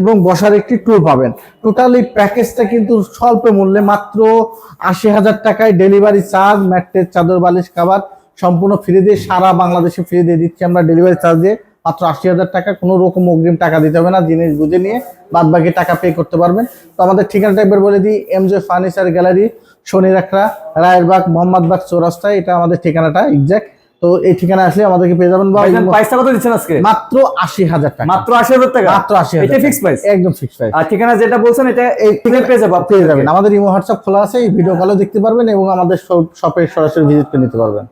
এবং বসার একটি ট্যুর পাবেন। টোটাল প্যাকেজটা কিন্তু স্বল্প মূল্যে মাত্র আশি হাজার টাকায় ডেলিভারি চার্জ ম্যাট্রেস, চাদর, বালিশ খাবার সম্পূর্ণ ফ্রি দিয়ে সারা বাংলাদেশে ফ্রি দিয়ে দিচ্ছি আমরা ডেলিভারি চার্জ দিয়ে। মাত্র আশি হাজার টাকা, কোনো রকম অগ্রিম টাকা দিতে হবে না, জিনিস বুঝে নিয়ে বাদ বাকি টাকা পে করতে পারবেন। তো আমাদের ঠিকানাটা একবার বলে দিই, এমজে ফার্নিচার গ্যালারি শনি রাখরা রায়েরবাগ, মোহাম্মদবাগ চৌরাস্তায়, এটা আমাদের ঠিকানাটা এক্সাক্ট তো এই ঠিকানা আসলে আমাদেরকে পেয়ে যাবেন বা প্রাইসটা কত দিচ্ছেন আজকে? মাত্র আশি হাজার টাকা। মাত্র আশি হাজার টাকা? মাত্র আশি এটা ফিক্স প্রাইস একদম ফিক্স প্রাইস আর ঠিকানা যেটা বলছেন এটা এই ঠিকানা পেয়ে যাবেন পেয়ে যাবেন। আমাদের ইমো হোয়াটসঅ্যাপ খোলা আছে এই ভিডিও কলে দেখতে পারবেন এবং আমাদের শপে সরাসরি ভিজিট করে নিতে পারবেন।